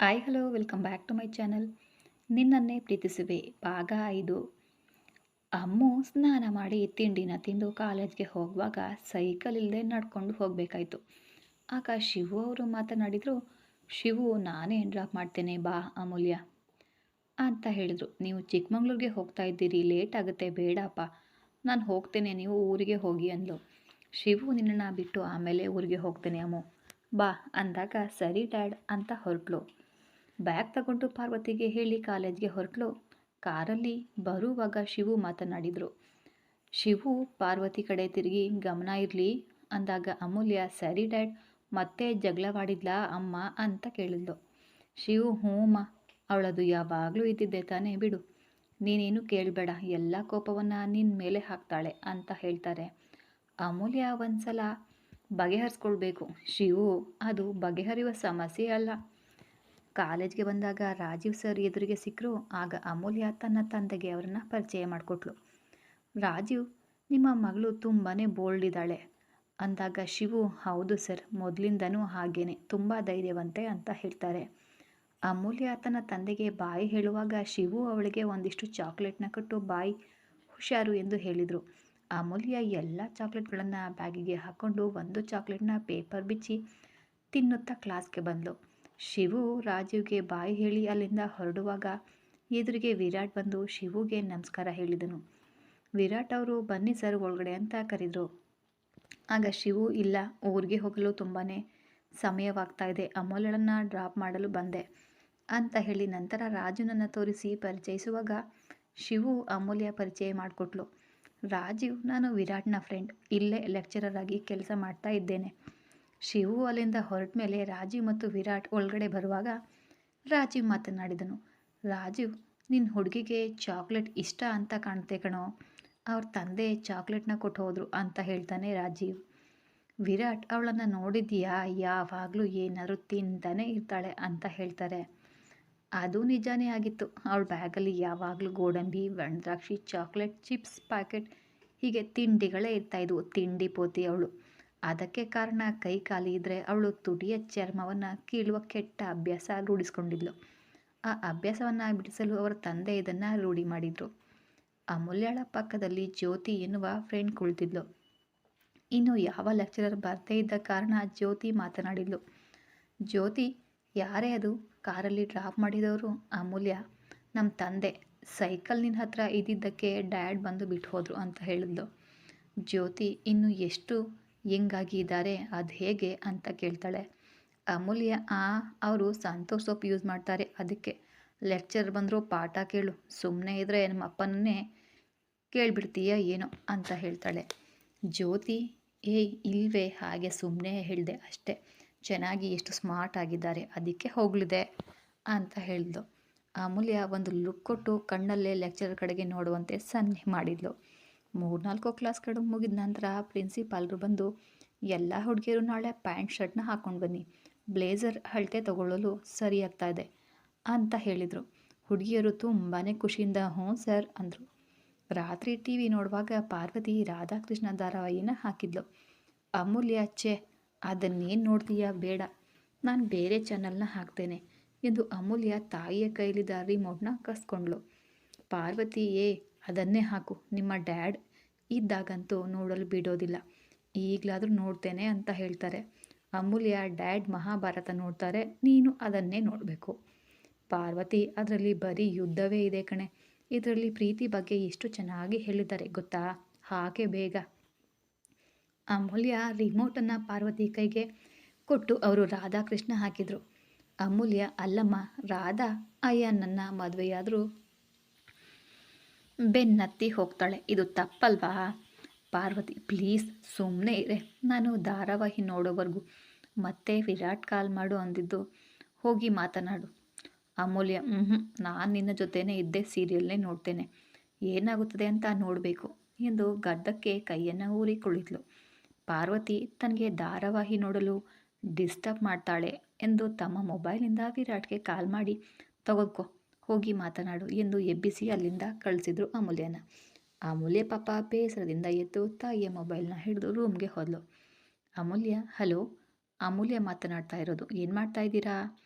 Hi hello welcome back to my channel ನಿನ್ನನ್ನೇ ಪ್ರೀತಿಸುವೆ, ಭಾಗ ಐದು. ಅಮ್ಮು ಸ್ನಾನ ಮಾಡಿ ತಿಂಡಿನ ತಿಂದು ಕಾಲೇಜ್ಗೆ ಹೋಗುವಾಗ ಸೈಕಲ್ ಇಲ್ಲದೆ ನಡ್ಕೊಂಡು ಹೋಗಬೇಕಾಯ್ತು. ಆಗ ಶಿವು ಅವರು ಮಾತನಾಡಿದರು, ಶಿವು, ನಾನೇ ಡ್ರಾಪ್ ಮಾಡ್ತೇನೆ, ಬಾ, ಅಮೂಲ್ಯ. ಅಂತ ಹೇಳಿದರು. ನೀವು ಚಿಕ್ಕಮಂಗ್ಳೂರಿಗೆ ಹೋಗ್ತಾ ಇದ್ದೀರಿ ಲೇಟ್ ಆಗುತ್ತೆ, ಬೇಡಪ್ಪ. ನಾನು ಹೋಗ್ತೇನೆ, ನೀವು ಊರಿಗೆ ಹೋಗಿ ಅಂದಳು ಶಿವು ನಿನ್ನನ್ನು ಬಿಟ್ಟು ಆಮೇಲೆ ಊರಿಗೆ ಹೋಗ್ತೇನೆ, ಅಮ್ಮು. ಬಾ, ಅಂದಾಗ, ಸರಿ, ಡ್ಯಾಡ್, ಅಂತ ಹೊರಟ್ಲು. ಬ್ಯಾಗ್ ತಗೊಂಡು ಪಾರ್ವತಿಗೆ ಹೇಳಿ ಕಾಲೇಜ್ಗೆ ಹೊರಟ್ಲು. ಕಾರಲ್ಲಿ ಬರುವಾಗ ಶಿವು ಮಾತನಾಡಿದರು. ಶಿವು ಪಾರ್ವತಿ ಕಡೆ ತಿರುಗಿ, ಗಮನ ಇರಲಿ ಅಂದಾಗ ಅಮೂಲ್ಯ, ಸರಿ ಡ್ಯಾಡ್, ಮತ್ತೆ ಜಗಳವಾಡಿದ್ಲಾ ಅಮ್ಮ? ಅಂತ ಕೇಳಿದ್ಲು. ಶಿವು ಹ್ಞೂಮ್ಮ ಅವಳದು ಯಾವಾಗಲೂ ಇದ್ದಿದ್ದೆ ತಾನೇ ಬಿಡು. ನೀನೇನು ಕೇಳಬೇಡ, ಎಲ್ಲ ಕೋಪವನ್ನು ನಿನ್ನ ಮೇಲೆ ಹಾಕ್ತಾಳೆ ಅಂತ ಹೇಳ್ತಾರೆ. ಅಮೂಲ್ಯ ಒಂದ್ಸಲ ಬಗೆಹರಿಸ್ಕೊಳ್ಬೇಕು. ಶಿವು, ಅದು ಬಗೆಹರಿಯುವ ಸಮಸ್ಯೆ ಅಲ್ಲ. ಕಾಲೇಜ್ಗೆ ಬಂದಾಗ ರಾಜೀವ್ ಸರ್ ಎದುರಿಗೆ ಸಿಕ್ಕರು ಆಗ ಅಮೂಲ್ಯ ತನ್ನ ತಂದೆಗೆ ಅವರನ್ನು ಪರಿಚಯ ಮಾಡಿಕೊಟ್ಲು. ರಾಜೀವ್, ನಿಮ್ಮ ಮಗಳು ತುಂಬಾ ಬೋಲ್ಡ್ ಇದ್ದಾಳೆ. ಅಂದಾಗ ಶಿವು, ಹೌದು ಸರ್, ಮೊದಲಿಂದನೂ ಹಾಗೇನೆ, ತುಂಬ ಧೈರ್ಯವಂತೆ ಅಂತ ಹೇಳ್ತಾರೆ. ಅಮೂಲ್ಯ ತನ್ನ ತಂದೆಗೆ ಬಾಯಿ ಹೇಳುವಾಗ ಶಿವು ಅವಳಿಗೆ ಒಂದಿಷ್ಟು ಚಾಕ್ಲೇಟ್ನ ಕೊಟ್ಟು, ಬಾಯಿ, ಹುಷಾರು ಎಂದು ಹೇಳಿದರು. ಅಮೂಲ್ಯ ಎಲ್ಲ ಚಾಕ್ಲೇಟ್ಗಳನ್ನು ಬ್ಯಾಗಿಗೆ ಹಾಕ್ಕೊಂಡು ಒಂದು ಚಾಕ್ಲೇಟ್ನ ಪೇಪರ್ ಬಿಚ್ಚಿ ತಿನ್ನುತ್ತಾ ಕ್ಲಾಸ್ಗೆ ಬಂದಳು ಶಿವು ರಾಜೀವ್ಗೆ ಬಾಯಿ ಹೇಳಿ ಅಲ್ಲಿಂದ ಹೊರಡುವಾಗ ಎದುರಿಗೆ ವಿರಾಟ್ ಬಂದು ಶಿವುಗೆ ನಮಸ್ಕಾರ ಹೇಳಿದನು. ವಿರಾಟ್ ಅವರು, ಬನ್ನಿ ಸರ್ ಒಳಗಡೆ ಅಂತ ಕರೆದರು. ಆಗ ಶಿವು, ಇಲ್ಲ, ಊರಿಗೆ ಹೋಗಲು ತುಂಬಾ ಸಮಯವಾಗ್ತಾ ಇದೆ, ಅಮೂಲ್ಯಳನ್ನು ಡ್ರಾಪ್ ಮಾಡಲು ಬಂದೆ ಅಂತ ಹೇಳಿ ನಂತರ ರಾಜುನನ್ನು ತೋರಿಸಿ ಪರಿಚಯಿಸುವಾಗ ಶಿವು ಅಮೂಲ್ಯ ಪರಿಚಯ ಮಾಡಿಕೊಟ್ಲು. ರಾಜೀವ್ ನಾನು ವಿರಾಟ್ನ ಫ್ರೆಂಡ್ ಇಲ್ಲೇ ಲೆಕ್ಚರರ್ ಆಗಿ ಕೆಲಸ ಮಾಡ್ತಾ ಇದ್ದೇನೆ. ಶಿವು ಅಲ್ಲಿಂದ ಹೊರಟ ಮೇಲೆ ರಾಜೀವ್ ಮತ್ತು ವಿರಾಟ್ ಒಳಗಡೆ ಬರುವಾಗ ರಾಜೀವ್ ಮಾತನಾಡಿದನು, ರಾಜೀವ್ ನಿನ್ನ ಹುಡುಗಿಗೆ ಚಾಕ್ಲೇಟ್ ಇಷ್ಟ ಅಂತ ಕಾಣುತ್ತೆ ಕಣೋ. ಅವ್ರ ತಂದೆ ಚಾಕ್ಲೇಟ್ನ ಕೊಟ್ಟು ಹೋದರು ಅಂತ ಹೇಳ್ತಾನೆ ರಾಜೀವ್. ವಿರಾಟ್ ಅವಳನ್ನು ನೋಡಿದ್ಯಾ? ಯಾವಾಗಲೂ ಏನಾದರೂ ತಿಂತಾನೆ ಇರ್ತಾಳೆ ಅಂತ ಹೇಳ್ತಾರೆ. ಅದು ನಿಜಾನೇ ಆಗಿತ್ತು. ಅವಳ ಬ್ಯಾಗಲ್ಲಿ ಯಾವಾಗಲೂ ಗೋಡಂಬಿ ಒಣದ್ರಾಕ್ಷಿ ಚಾಕ್ಲೇಟ್, ಚಿಪ್ಸ್, ಪ್ಯಾಕೆಟ್ ಹೀಗೆ ತಿಂಡಿಗಳೇ ಇರ್ತಾಯಿದ್ವು ತಿಂಡಿ ಪೋತಿ ಅವಳು. ಅದಕ್ಕೆ ಕಾರಣ ಕೈ ಖಾಲಿ ಇದ್ದರೆ ಅವಳು ತುಟಿಯ ಚರ್ಮವನ್ನು ಕೀಳುವ ಕೆಟ್ಟ ಅಭ್ಯಾಸ ರೂಢಿಸ್ಕೊಂಡಿದ್ಲು. ಆ ಅಭ್ಯಾಸವನ್ನು ಬಿಡಿಸಲು ಅವರ ತಂದೆ ಇದನ್ನು ರೂಢಿ ಮಾಡಿದರು. ಅಮೂಲ್ಯಳ ಪಕ್ಕದಲ್ಲಿ ಜ್ಯೋತಿ ಎನ್ನುವ ಫ್ರೆಂಡ್ ಕುಳಿತಿದ್ಲು. ಇನ್ನು ಯಾವ ಲೆಕ್ಚರರ್ ಬರ್ತೇ ಇದ್ದ ಕಾರಣ ಜ್ಯೋತಿ ಮಾತನಾಡಿದ್ಲು. ಜ್ಯೋತಿ, ಯಾರೇ ಅದು? ಕಾರಲ್ಲಿ ಡ್ರಾಪ್ ಮಾಡಿದವರು ಅಮೂಲ್ಯ. ನಮ್ಮ ತಂದೆ ಸೈಕಲ್ ನಿನ್ನ ಹತ್ರ ಇದ್ದಿದ್ದಕ್ಕೆ ಡ್ಯಾಡ್ ಬಂದು ಬಿಟ್ಟು ಹೋದರು ಅಂತ ಹೇಳಿದ್ಲು. ಜ್ಯೋತಿ ಇನ್ನು ಎಷ್ಟು ಹೆಂಗಾಗಿ ಇದ್ದಾರೆ ಅದು ಹೇಗೆ ಅಂತ ಕೇಳ್ತಾಳೆ. ಅಮೂಲ್ಯ, ಆ, ಅವರು ಸಂತೋಷ್ ಸೋಪ್ ಯೂಸ್ ಮಾಡ್ತಾರೆ ಅದಕ್ಕೆ. ಲೆಕ್ಚರ್ ಬಂದರೂ ಪಾಠ ಕೇಳು. ಸುಮ್ಮನೆ ಇದ್ದರೆ ನಮ್ಮ ಅಪ್ಪನನ್ನೇ ಕೇಳಿಬಿಡ್ತೀಯ ಏನೋ ಅಂತ ಹೇಳ್ತಾಳೆ. ಜ್ಯೋತಿ, ಏಯ್, ಇಲ್ವೇ? ಹಾಗೆ ಸುಮ್ಮನೆ ಹೇಳಿದೆ ಅಷ್ಟೇ. ಚೆನ್ನಾಗಿ ಎಷ್ಟು ಸ್ಮಾರ್ಟ್ ಆಗಿದ್ದಾರೆ. ಅದಕ್ಕೆ ಹೋಗ್ಲಿದೆ ಅಂತ ಹೇಳಿದ್ಲು ಅಮೂಲ್ಯ ಒಂದು ಲುಕ್ ಕೊಟ್ಟು ಕಣ್ಣಲ್ಲೇ ಲೆಕ್ಚರ್ ಕಡೆಗೆ ನೋಡುವಂತೆ ಸನ್ನೆ ಮಾಡಿದ್ಲು. ಮೂರ್ನಾಲ್ಕು ಕ್ಲಾಸ್ಗಳು ಮುಗಿದ ನಂತರ ಪ್ರಿನ್ಸಿಪಾಲ್ರು ಬಂದು, ಎಲ್ಲ ಹುಡುಗಿಯರು ನಾಳೆ ಪ್ಯಾಂಟ್ ಶರ್ಟ್ನ ಹಾಕ್ಕೊಂಡು ಬನ್ನಿ. ಬ್ಲೇಸರ್ ಅಳತೆ ತಗೊಳ್ಳಲು ಸರಿ ಇದೆ ಅಂತ ಹೇಳಿದರು. ಹುಡುಗಿಯರು ತುಂಬಾ ಖುಷಿಯಿಂದ, ಹ್ಞೂ ಸರ್ ಅಂದರು. ರಾತ್ರಿ ಟಿ ವಿ ನೋಡುವಾಗ ಪಾರ್ವತಿ ರಾಧಾಕೃಷ್ಣ ಧಾರಾವಾಹಿನ ಹಾಕಿದ್ಲು. ಅಮೂಲ್ಯ ಅಚ್ಚೆ ಅದನ್ನೇನು ನೋಡ್ತೀಯಾ? ಬೇಡ. ನಾನು ಬೇರೆ ಚಾನಲ್ನ ಹಾಕ್ತೇನೆ ಎಂದು ಅಮೂಲ್ಯ ತಾಯಿಯ ಕೈಲಿದ್ದ ರಿಮೋಟ್ನ ಕಸ್ಕೊಂಡ್ಳು. ಪಾರ್ವತಿ ಏ ಅದನ್ನೇ ಹಾಕು. ನಿಮ್ಮ ಡ್ಯಾಡ್ ಇದ್ದಾಗಂತೂ ನೋಡಲು ಬಿಡೋದಿಲ್ಲ. ಈಗಲಾದರೂ ನೋಡ್ತೇನೆ ಅಂತ ಹೇಳ್ತಾರೆ. ಅಮೂಲ್ಯ ಡ್ಯಾಡ್ ಮಹಾಭಾರತ ನೋಡ್ತಾರೆ. ನೀನು ಅದನ್ನೇ ನೋಡಬೇಕು. ಪಾರ್ವತಿ, ಅದರಲ್ಲಿ ಬರೀ ಯುದ್ಧವೇ ಇದೆ ಕಣೆ. ಇದರಲ್ಲಿ ಪ್ರೀತಿ ಬಗ್ಗೆ ಎಷ್ಟು ಚೆನ್ನಾಗಿ ಹೇಳಿದ್ದಾರೆ ಗೊತ್ತಾ? ಹಾಗೆ ಬೇಗ. ಅಮೂಲ್ಯ ರಿಮೋಟನ್ನು ಪಾರ್ವತಿ ಕೈಗೆ ಕೊಟ್ಟು ಅವರು ರಾಧಾಕೃಷ್ಣ ಹಾಕಿದರು. ಅಮೂಲ್ಯ, ಅಲ್ಲಮ್ಮ, ರಾಧಾ ಅಯ್ಯನನ್ನ ಮದುವೆಯಾದರೂ ಬೆನ್ನತ್ತಿ ಹೋಗ್ತಾಳೆ. ಇದು ತಪ್ಪಲ್ವಾ? ಪಾರ್ವತಿ, ಪ್ಲೀಸ್ ಸುಮ್ಮನೆ ಇರೆ. ನಾನು ಧಾರಾವಾಹಿ ನೋಡೋವರೆಗೂ ಮತ್ತೆ ವಿರಾಟ್ ಕಾಲ್ ಮಾಡು ಅಂದಿದ್ದು. ಹೋಗಿ ಮಾತನಾಡು. ಅಮೂಲ್ಯ ಹ್ಞೂ ನಾನು ನಿನ್ನ ಜೊತೆನೇ ಇದ್ದೆ, ಸೀರಿಯಲ್ನೇ ನೋಡ್ತೇನೆ. ಏನಾಗುತ್ತದೆ ಅಂತ ನೋಡಬೇಕು ಎಂದು ಗದ್ದಕ್ಕೆ ಕೈಯನ್ನು ಊರಿ ಪಾರ್ವತಿ ತನಗೆ ಧಾರಾವಾಹಿ ನೋಡಲು ಡಿಸ್ಟರ್ಬ್ ಮಾಡ್ತಾಳೆ ಎಂದು ತಮ್ಮ ಮೊಬೈಲಿಂದ ವಿರಾಟ್ಗೆ ಕಾಲ್ ಮಾಡಿ, ತಗೋಕೊ ಹೋಗಿ ಮಾತನಾಡು ಎಂದು ಎಬ್ಬಿಸಿ ಅಲ್ಲಿಂದ ಕಳಿಸಿದ್ರು ಅಮೂಲ್ಯನ. ಅಮೂಲ್ಯ ಪಾಪ ಬೇಸರದಿಂದ ಎದ್ದು ತಾಯಿಯ ಮೊಬೈಲ್ನ ಹಿಡಿದು ರೂಮ್ಗೆ ಹೋದ್ಲು. ಅಮೂಲ್ಯ, ಹಲೋ, ಅಮೂಲ್ಯ ಮಾತನಾಡ್ತಾ ಇರೋದು, ಏನು ಮಾಡ್ತಾ ಇದ್ದೀರಾ?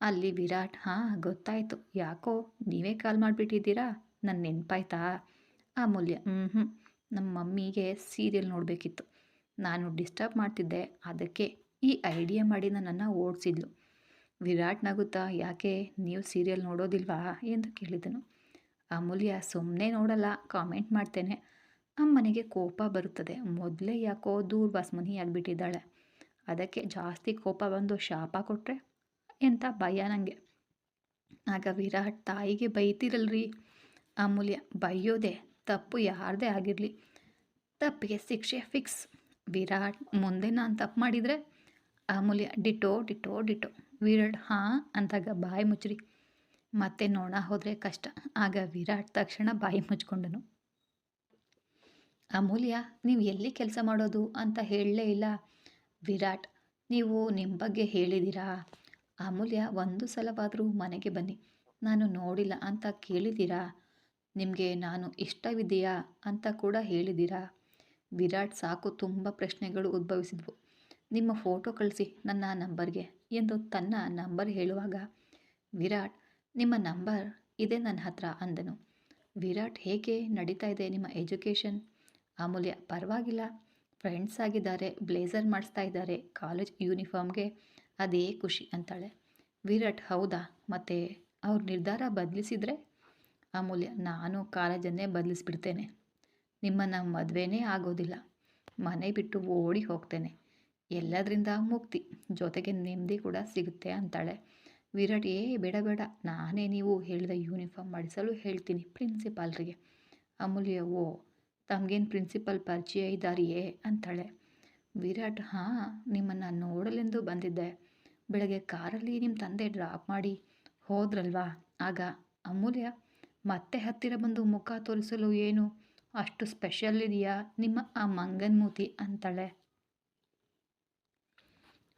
ಅಲ್ಲಿ ವಿರಾಟ್, ಹಾಂ, ಗೊತ್ತಾಯಿತು. ಯಾಕೋ, ನೀವೇ ಕಾಲ್ ಮಾಡಿಬಿಟ್ಟಿದ್ದೀರಾ? ನನ್ನ ನೆನಪಾಯ್ತಾ? ಅಮೂಲ್ಯ ಹ್ಞೂ ಹ್ಞೂ ನಮ್ಮ ಮಮ್ಮಿಗೆ ಸೀರಿಯಲ್ ನೋಡಬೇಕಿತ್ತು. ನಾನು ಡಿಸ್ಟರ್ಬ್ ಮಾಡ್ತಿದ್ದೆ. ಅದಕ್ಕೆ ಈ ಐಡಿಯಾ ಮಾಡಿ ನನ್ನನ್ನು ಓಡಿಸಿದ್ಲು. ವಿರಾಟ್ ನಗುತ್ತಾ ಯಾಕೆ ನೀವು ಸೀರಿಯಲ್ ನೋಡೋದಿಲ್ವಾ ಎಂದು ಕೇಳಿದನು. ಅಮೂಲ್ಯ ಸುಮ್ಮನೆ ನೋಡಲ್ಲ, ಕಾಮೆಂಟ್ ಮಾಡ್ತೇನೆ. ಅಮ್ಮನಿಗೆ ಕೋಪ ಬರುತ್ತದೆ. ಮೊದಲೇ ಯಾಕೋ ದೂರ್ವಾಸ್ಮನಿ ಆಗಿಬಿಟ್ಟಿದ್ದಾಳೆ. ಅದಕ್ಕೆ ಜಾಸ್ತಿ ಕೋಪ ಬಂದು ಶಾಪ ಕೊಟ್ಟರೆ ಎಂಥ ಭಯ ನನಗೆ ಆಗ ವಿರಾಟ್, ತಾಯಿಗೆ ಬೈತಿರಲ್ರಿ? ಅಮೂಲ್ಯ, ಬೈಯೋದೆ ತಪ್ಪು ಯಾರದೇ ಆಗಿರಲಿ. ತಪ್ಪಿಗೆ ಶಿಕ್ಷೆ ಫಿಕ್ಸ್. ವಿರಾಟ್, ಮುಂದೆ ನಾನು ತಪ್ಪು ಮಾಡಿದರೆ? Amulya, ditto ditto ditto. Virat ಹಾಂ ಅಂದಾಗ ಬಾಯಿ ಮುಚ್ಚ್ರಿ. ಮತ್ತೆ ನೋಣ ಹೋದರೆ ಕಷ್ಟ. ಆಗ ವಿರಾಟ್ ತಕ್ಷಣ ಬಾಯಿ ಮುಚ್ಕೊಂಡನು. ಅಮೂಲ್ಯ, ನೀವು ಎಲ್ಲಿ ಕೆಲಸ ಮಾಡೋದು ಅಂತ ಹೇಳಲೇ ಇಲ್ಲ. ವಿರಾಟ್, ನೀವು ನಿಮ್ಮ ಬಗ್ಗೆ ಹೇಳಿದ್ದೀರಾ ಅಮೂಲ್ಯ, ಒಂದು ಸಲವಾದರೂ ಮನೆಗೆ ಬನ್ನಿ. ನಾನು ನೋಡಿಲ್ಲ ಅಂತ ಕೇಳಿದ್ದೀರಾ ನಿಮಗೆ ನಾನು ಇಷ್ಟವಿದೆಯಾ ಅಂತ ಕೂಡ ಹೇಳಿದ್ದೀರಾ ವಿರಾಟ್ ಸಾಕು ತುಂಬ ಪ್ರಶ್ನೆಗಳು ಉದ್ಭವಿಸಿದ್ವು. ನಿಮ್ಮ ಫೋಟೋ ಕಳಿಸಿ ನನ್ನ ನಂಬರ್ಗೆ. ಎಂದು ತನ್ನ ನಂಬರ್ ಹೇಳುವಾಗ, ವಿರಾಟ್, ನಿಮ್ಮ ನಂಬರ್ ಇದೆ ನನ್ನ ಹತ್ರ ಅಂದನು. ವಿರಾಟ್, ಹೇಗೆ ನಡೀತಾ ಇದೆ ನಿಮ್ಮ ಎಜುಕೇಷನ್? ಅಮೂಲ್ಯ, ಪರವಾಗಿಲ್ಲ. ಫ್ರೆಂಡ್ಸ್ ಆಗಿದ್ದಾರೆ ಬ್ಲೇಸರ್ ಮಾಡಿಸ್ತಾ ಇದ್ದಾರೆ, ಕಾಲೇಜ್ ಯೂನಿಫಾರ್ಮ್ಗೆ ಅದೇ ಖುಷಿ ಅಂತಾಳೆ. ವಿರಾಟ್, ಹೌದಾ? ಮತ್ತು ಅವ್ರ ನಿರ್ಧಾರ ಬದಲಿಸಿದರೆ? ಅಮೂಲ್ಯ, ನಾನು ಕಾಲೇಜನ್ನೇ ಬದಲಿಸ್ಬಿಡ್ತೇನೆ. ನಿಮ್ಮನ್ನು ಮದುವೆನೇ ಆಗೋದಿಲ್ಲ. ಮನೆ ಬಿಟ್ಟು ಓಡಿ ಹೋಗ್ತೇನೆ. ಎಲ್ಲದರಿಂದ ಮುಕ್ತಿ, ಜೊತೆಗೆ ನೆಮ್ಮದಿ ಕೂಡ ಸಿಗುತ್ತೆ ಅಂತಾಳೆ. ವಿರಾಟ್ ಏ ಬೇಡ ಬೇಡ. ನಾನೇ ನೀವು ಹೇಳಿದ ಯೂನಿಫಾರ್ಮ್ ಮಾಡಿಸಲು ಹೇಳ್ತೀನಿ ಪ್ರಿನ್ಸಿಪಾಲ್ರಿಗೆ ಅಮೂಲ್ಯ, ಓ, ತಮಗೇನು ಪ್ರಿನ್ಸಿಪಲ್ ಪರಿಚಯ ಇದ್ದಾರಿಯೇ ಅಂತಾಳೆ. ವಿರಾಟ್, ಹಾಂ, ನಿಮ್ಮನ್ನು ನೋಡಲೆಂದು ಬಂದಿದ್ದೆ. ಬೆಳಗ್ಗೆ ಕಾರಲ್ಲಿ ನಿಮ್ಮ ತಂದೆ ಡ್ರಾಪ್ ಮಾಡಿ ಹೋದ್ರಲ್ವಾ? ಆಗ, ಅಮೂಲ್ಯ, ಮತ್ತೆ ಹತ್ತಿರ ಬಂದು ಮುಖ ತೋರಿಸಲು ಏನು? ಅಷ್ಟು ಸ್ಪೆಷಲ್ ಇದೆಯಾ ನಿಮ್ಮ ಆ ಮಂಗನ್ ಮೂತಿ ಅಂತಾಳೆ.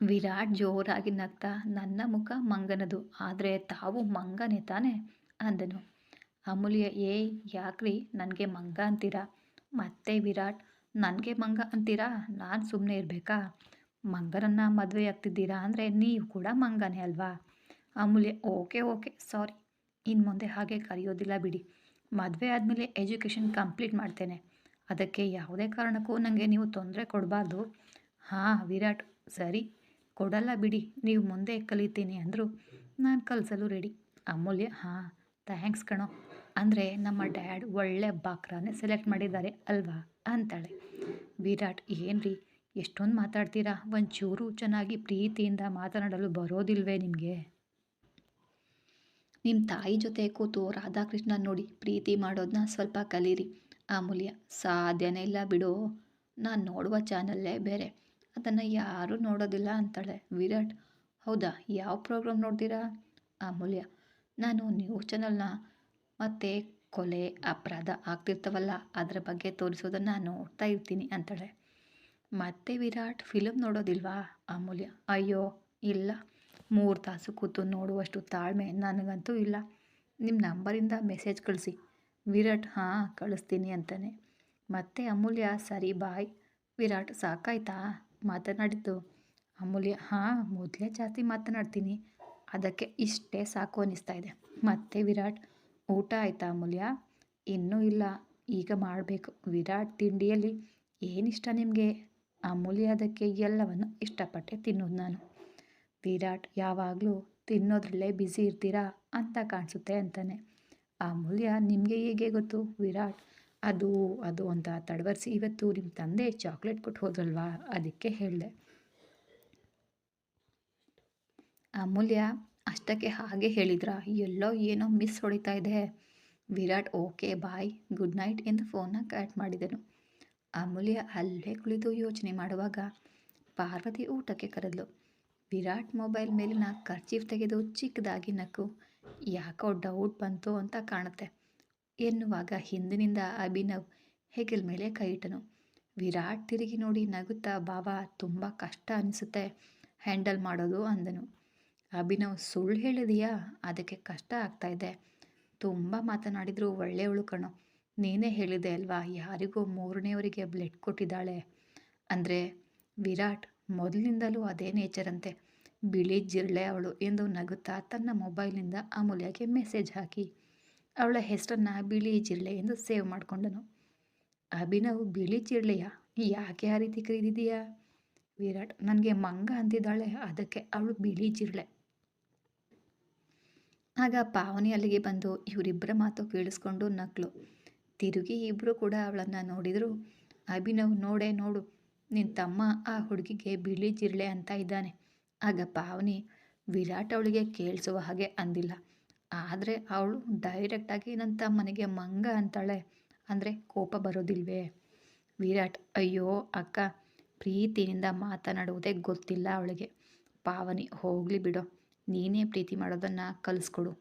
ವಿರಾಟ್ ಜೋರಾಗಿ ನಗ್ತಾ, ನನ್ನ ಮುಖ ಮಂಗನದು, ಆದರೆ ತಾವು ಮಂಗನೆ ತಾನೆ? ಅಂದನು. ಅಮೂಲ್ಯ ಏ ಯಾಕ್ರಿ? ನನಗೆ ಮಂಗ ಅಂತೀರಾ? ಮತ್ತೆ ವಿರಾಟ್, ನನಗೆ ಮಂಗ ಅಂತೀರಾ? ನಾನು ಸುಮ್ಮನೆ ಇರಬೇಕಾ? ಮಂಗನನ್ನು ಮದುವೆ ಆಗ್ತಿದ್ದೀರಾ ಅಂದರೆ ನೀವು ಕೂಡ ಮಂಗನೆ ಅಲ್ವಾ? Amulya, okay okay, sorry. ಇನ್ನು ಮುಂದೆ ಹಾಗೆ ಕರೆಯೋದಿಲ್ಲ ಬಿಡಿ. ಮದುವೆ ಆದಮೇಲೆ ಎಜುಕೇಷನ್ ಕಂಪ್ಲೀಟ್ ಮಾಡ್ತೇನೆ. ಅದಕ್ಕೆ ಯಾವುದೇ ಕಾರಣಕ್ಕೂ ನನಗೆ ನೀವು ತೊಂದರೆ ಕೊಡಬಾರ್ದು. ಹಾಂ, ವಿರಾಟ್, ಸರಿ. ಕೊಡಲ್ಲ ಬಿಡಿ, ನೀವು ಮುಂದೆ ಕಲಿತೀನಿ ಅಂದರು ನಾನು ಕಲಿಸಲು ರೆಡಿ ಅಮೂಲ್ಯ, ಹಾಂ ಥ್ಯಾಂಕ್ಸ್ ಕಣೋ. ಅಂದರೆ ನಮ್ಮ ಡ್ಯಾಡ್ ಒಳ್ಳೆ ಬಾಕ್ರಾನೇ ಸೆಲೆಕ್ಟ್ ಮಾಡಿದ್ದಾರೆ ಅಲ್ವಾ ಅಂತಾಳೆ. ವಿರಾಟ್, ಏನ್ರಿ, ಎಷ್ಟೊಂದು ಮಾತಾಡ್ತೀರಾ? ಒಂಚೂರು ಚೆನ್ನಾಗಿ ಪ್ರೀತಿಯಿಂದ ಮಾತನಾಡಲು ಬರೋದಿಲ್ವೇ ನಿಮಗೆ? ನಿಮ್ಮ ತಾಯಿ ಜೊತೆ ಕೂತು ರಾಧಾಕೃಷ್ಣ ನೋಡಿ ಪ್ರೀತಿ ಮಾಡೋದನ್ನ ಸ್ವಲ್ಪ ಕಲೀರಿ. ಅಮೂಲ್ಯ, ಸಾಧ್ಯನೇ ಇಲ್ಲ ಬಿಡು. ನಾನು ನೋಡುವ ಚಾನಲ್ಲೇ ಬೇರೆ. ಅದನ್ನು ಯಾರೂ ನೋಡೋದಿಲ್ಲ ಅಂತಾಳೆ ವಿರಾಟ್. ಹೌದಾ? ಯಾವ ಪ್ರೋಗ್ರಾಮ್ ನೋಡ್ತೀರಾ? ಅಮೂಲ್ಯ. ನಾನು ನ್ಯೂಸ್ ಚಾನಲ್ನ ಮತ್ತು ಕೊಲೆ, ಅಪರಾಧ ಆಗ್ತಿರ್ತವಲ್ಲ, ಅದರ ಬಗ್ಗೆ ತೋರಿಸೋದನ್ನು ನೋಡ್ತಾ ಇರ್ತೀನಿ ಅಂತಾಳೆ. ಮತ್ತೆ ವಿರಾಟ್ ಫಿಲಮ್ ನೋಡೋದಿಲ್ವಾ ಅಮೂಲ್ಯ? ಅಯ್ಯೋ, ಇಲ್ಲ. ಮೂರು ತಾಸು ಕೂತು ನೋಡುವಷ್ಟು ತಾಳ್ಮೆ ನನಗಂತೂ ಇಲ್ಲ. ನಿಮ್ಮ ನಂಬರಿಂದ ಮೆಸೇಜ್ ಕಳಿಸಿ. ವಿರಾಟ್, ಹಾಂ, ಕಳಿಸ್ತೀನಿ ಅಂತಾನೆ. ಮತ್ತೆ ಅಮೂಲ್ಯ, ಸರಿ ಬಾಯ್ ವಿರಾಟ್, ಸಾಕಾಯ್ತಾ? ಮಾತನಾಡಿದ್ದು. ಅಮೂಲ್ಯ, ಹಾಂ, ಮೊದಲೇ ಜಾಸ್ತಿ ಮಾತನಾಡ್ತೀನಿ. ಅದಕ್ಕೆ ಇಷ್ಟೇ ಸಾಕು ಅನ್ನಿಸ್ತಾ ಇದೆ. ಮತ್ತೆ ವಿರಾಟ್, ಊಟ ಆಯ್ತಾ ಅಮೂಲ್ಯ? ಇನ್ನೂ ಇಲ್ಲ. ಈಗ ಮಾಡಬೇಕು. ವಿರಾಟ್ ತಿಂಡಿಯಲ್ಲಿ ಏನಿಷ್ಟ ನಿಮಗೆ? ಅಮೂಲ್ಯ ಅದಕ್ಕೆ ಎಲ್ಲವನ್ನು ಇಷ್ಟಪಟ್ಟೆ ತಿನ್ನೋದು ನಾನು. ವಿರಾಟ್, ಯಾವಾಗಲೂ ತಿನ್ನೋದ್ರಲ್ಲೇ ಬ್ಯುಸಿ ಇರ್ತೀರಾ ಅಂತ ಕಾಣಿಸುತ್ತೆ ಅಂತಾನೆ. ಅಮೂಲ್ಯ, ನಿಮಗೆ ಹೇಗೆ ಗೊತ್ತು? ವಿರಾಟ್ ಅದು ಅದು ಅಂತ ತಡವರಿಸಿ ಇವತ್ತು ನಿಮ್ಮ ತಂದೆ ಚಾಕ್ಲೇಟ್ ಕೊಟ್ಟು ಹೋದ್ರಲ್ವಾ? ಅದಕ್ಕೆ ಹೇಳಿದೆ. ಅಮೂಲ್ಯ, ಅಷ್ಟಕ್ಕೆ ಹಾಗೆ ಹೇಳಿದ್ರ? ಎಲ್ಲೋ ಏನೋ ಮಿಸ್ ಹೊಡಿತಾ ಇದೆ. Virat, okay, bye, good night ಎಂದು ಫೋನ್ನ ಕಟ್ ಮಾಡಿದನು. ಅಮೂಲ್ಯ ಅಲ್ಲೇ ಕುಳಿತು ಯೋಚನೆ ಮಾಡುವಾಗ ಪಾರ್ವತಿ ಊಟಕ್ಕೆ ಕರೆದ್ಲು. ವಿರಾಟ್ ಮೊಬೈಲ್ ಮೇಲಿನ ಖರ್ಚೀಫ್ ತೆಗೆದು ಚಿಕ್ಕದಾಗಿ ನಕ್ಕು. ಯಾಕೋ ಡೌಟ್ ಬಂತು ಅಂತ ಕಾಣುತ್ತೆ. ಎನ್ನುವಾಗ ಹಿಂದಿನಿಂದ ಅಭಿನವ್ ಹೆಗಲ್ ಮೇಲೆ ಕೈ ಇಟ್ಟನು ವಿರಾಟ್ ತಿರುಗಿ ನೋಡಿ ನಗುತ್ತಾ, ಬಾಬಾ, ತುಂಬ ಕಷ್ಟ ಅನಿಸುತ್ತೆ, ಹ್ಯಾಂಡಲ್ ಮಾಡೋದು ಅಂದನು. ಅಭಿನವ್, ಸುಳ್ಳು ಹೇಳಿದೀಯಾ? ಅದಕ್ಕೆ ಕಷ್ಟ ಆಗ್ತಾ ಇದೆ. ತುಂಬ ಮಾತನಾಡಿದ್ರು, ಒಳ್ಳೆಯವಳು ಕಣೋ. ನೀನೇ ಹೇಳಿದೆ ಅಲ್ವಾ, ಯಾರಿಗೂ ಮೂರನೇವರಿಗೆ ಬ್ಲಡ್ ಕೊಟ್ಟಿದ್ದಾಳೆ. ಅಂದರೆ ವಿರಾಟ್ ಮೊದಲಿನಿಂದಲೂ ಅದೇ ನೇಚರಂತೆ ಬಿಳಿ ಜಿರಳೆ ಅವಳು ಎಂದು ನಗುತ್ತಾ ತನ್ನ ಮೊಬೈಲ್ನಿಂದ ಅಮೂಲ್ಯಗೆ ಮೆಸೇಜ್ ಹಾಕಿ ಅವಳ ಹೆಸರನ್ನು ಬಿಳಿ ಜಿರಳೆ ಎಂದು ಸೇವ್ ಮಾಡಿಕೊಂಡನು. ಅಭಿನವ್, ಬಿಳಿ ಜಿರಳೆಯ ಯಾಕೆ ಆ ರೀತಿ ಕರೀದಿದೆಯಾ ವಿರಾಟ್, ನನಗೆ ಮಂಗ ಅಂತಿದ್ದಾಳೆ, ಅದಕ್ಕೆ ಅವಳು ಬಿಳಿ ಜಿರಳೆ ಆಗ ಪಾವನಿ ಅಲ್ಲಿಗೆ ಬಂದು ಇವರಿಬ್ಬರ ಮಾತು ಕೇಳಿಸ್ಕೊಂಡು ನಕ್ಲು. ತಿರುಗಿ ಇಬ್ಬರು ಕೂಡ ಅವಳನ್ನು ನೋಡಿದರು. ಅಭಿನವ್, ನೋಡೆ, ನೋಡು. ನಿನ್ನ ತಮ್ಮ ಆ ಹುಡುಗಿಗೆ ಬಿಳಿ ಜಿರಳೆ ಅಂತ ಇದ್ದಾನೆ. ಆಗ ಪಾವನಿ, ವಿರಾಟ್ ಅವಳಿಗೆ ಕೇಳಿಸುವ ಹಾಗೆ ಅಂದಿಲ್ಲ. ಆದರೆ ಅವಳು ಡೈರೆಕ್ಟಾಗಿ ನನ್ನ ತಮ್ಮನಿಗೆ ಮಂಗ ಅಂತಾಳೆ. ಅಂದರೆ ಕೋಪ ಬರೋದಿಲ್ವೇ? ವಿರಾಟ್, ಅಯ್ಯೋ ಅಕ್ಕ, ಪ್ರೀತಿಯಿಂದ ಮಾತನಾಡುವುದೇ ಗೊತ್ತಿಲ್ಲ ಅವಳಿಗೆ. ಪಾವನಿ, ಹೋಗಲಿ ಬಿಡೋ. ನೀನೇ ಪ್ರೀತಿ ಮಾಡೋದನ್ನು ಕಲಿಸ್ಕೊಡು.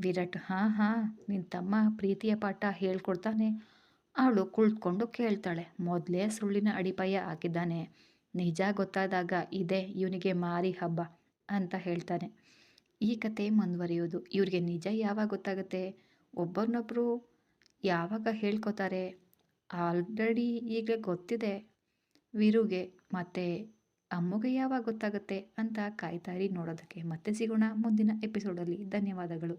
ವಿರಾಟ್, ಹಾಂ ಹಾಂ ನಿನ್ನ ತಮ್ಮ ಪ್ರೀತಿಯ ಪಾಠ ಹೇಳ್ಕೊಡ್ತಾನೆ. ಅವಳು ಕುಳಿತುಕೊಂಡು ಕೇಳ್ತಾಳೆ. ಮೊದಲೇ ಸುಳ್ಳಿನ ಅಡಿಪಾಯ ಹಾಕಿದ್ದಾನೆ. ನಿಜ ಗೊತ್ತಾದಾಗ ಇದೇ ಇವನಿಗೆ ಮಾರಿ ಹಬ್ಬ ಅಂತ ಹೇಳ್ತಾನೆ. ಈ ಕತೆ ಮುಂದುವರಿಯೋದು ಇವ್ರಿಗೆ ನಿಜ ಯಾವಾಗ ಗೊತ್ತಾಗುತ್ತೆ? ಒಬ್ಬರನ್ನೊಬ್ಬರು ಯಾವಾಗ ಹೇಳ್ಕೊತಾರೆ? ಆಲ್ರೆಡಿ ಈಗ ಗೊತ್ತಿದೆ. ವೀರುಗೆ, ಮತ್ತು ಅಮ್ಮುಗೆ ಯಾವಾಗ ಗೊತ್ತಾಗುತ್ತೆ ಅಂತ ಕಾಯ್ತಾರಿ ನೋಡೋದಕ್ಕೆ ಮತ್ತೆ ಸಿಗೋಣ ಮುಂದಿನ ಎಪಿಸೋಡಲ್ಲಿ. ಧನ್ಯವಾದಗಳು.